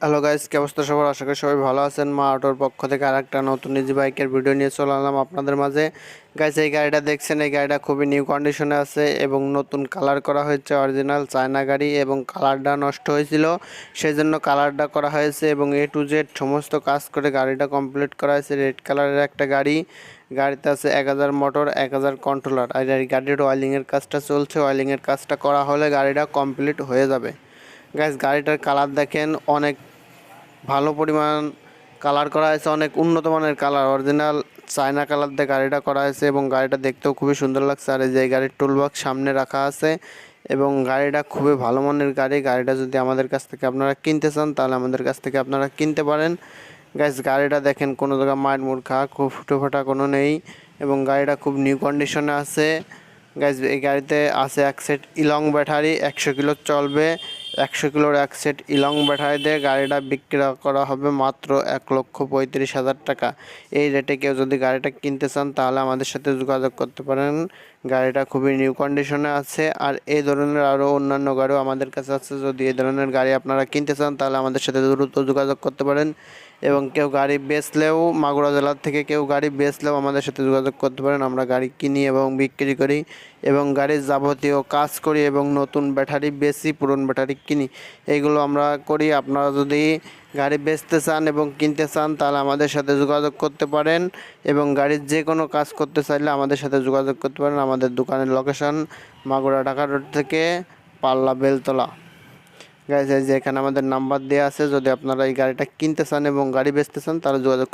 Hello guys কি অবস্থা সবার? আশা করি সবাই ভালো আছেন। মা অটোর পক্ষ থেকে আরেকটা নতুন ইজি বাইকের ভিডিও নিয়ে চলে এলাম আপনাদের মাঝে। গাইস এই গাড়িটা দেখছেন, এই গাড়িটা খুবই নিউ কন্ডিশনে আছে এবং নতুন কালার করা হয়েছে অরিজিনাল চায়না গাড়ি এবং কালারটা নষ্ট হয়েছিল। সেই জন্য কালারটা করা হয়েছে এবং এ টু জেড সমস্ত কাজ করে গাড়িটা কমপ্লিট করা হয়েছে। রেড কালারের একটা গাড়ি। গাড়িতে আছে এক হাজার মোটর এক হাজার কন্ট্রোলার আর এই গাড়ির ওয়াইলিংয়ের কাজটা চলছে। ওয়াইলিংয়ের কাজটা করা হলে গাড়িটা কমপ্লিট হয়ে যাবে। গ্যাস গাড়িটার কালার দেখেন, অনেক ভালো পরিমাণ কালার করা হয়েছে, অনেক উন্নত মানের কালার অরিজিনাল চায়না কালার দিয়ে গাড়িটা করা হয়েছে এবং গাড়িটা দেখতেও খুবই সুন্দর লাগছে। আর এই যে গাড়ির টুলবক্স সামনে রাখা আছে এবং গাড়িটা খুবই ভালো মানের গাড়ি। গাড়িটা যদি আমাদের কাছ থেকে আপনারা কিনতে চান, তাহলে আমাদের কাছ থেকে আপনারা কিনতে পারেন। গ্যাস গাড়িটা দেখেন, কোনো জায়গায় মায়ের মূর্খা খুব ফুটো ফোটা কোনো নেই এবং গাড়িটা খুব নিউ কন্ডিশনে আছে। গাইজ এই গাড়িতে আছে এক সেট ইলং ব্যাটারি একশো কিলো চলবে। একশো কিলোর এক সেট ইলং ব্যাটারি দিয়ে গাড়িটা বিক্রি করা হবে মাত্র এক লক্ষ পঁয়ত্রিশ হাজার টাকা। এই রেটে কেউ যদি গাড়িটা কিনতে চান, তাহলে আমাদের সাথে যোগাযোগ করতে পারেন। গাড়িটা খুবই নিউ কন্ডিশনে আছে, আর এই ধরনের আরও অন্যান্য গাড়িও আমাদের কাছে আছে। যদি এই ধরনের গাড়ি আপনারা কিনতে চান, তাহলে আমাদের সাথে দ্রুত যোগাযোগ করতে পারেন। এবং কেউ গাড়ি বেচলেও মাগুরা জেলার থেকে কেউ গাড়ি বেচলেও আমাদের সাথে যোগাযোগ করতে পারেন। আমরা গাড়ি কিনি এবং বিক্রি করি এবং গাড়ির যাবতীয় কাজ করি এবং নতুন ব্যাটারি বেশি পুরনো ব্যাটারি কিনি। এইগুলো আমরা করি। আপনারা যদি গাড়ি বেচতে চান এবং কিনতে চান, তাহলে আমাদের সাথে যোগাযোগ করতে পারেন এবং গাড়ির যে কোনো কাজ করতে চাইলে আমাদের সাথে যোগাযোগ করতে পারেন। আমাদের দোকানের লোকেশন মাগুরা ঢাকা রোড থেকে পাল্লা বেলতলা। গাইজ যে এখানে আমাদের নাম্বার দেওয়া আছে, যদি আপনারা এই গাড়িটা কিনতে চান এবং গাড়ি বেচতে চান, তাহলে যোগাযোগ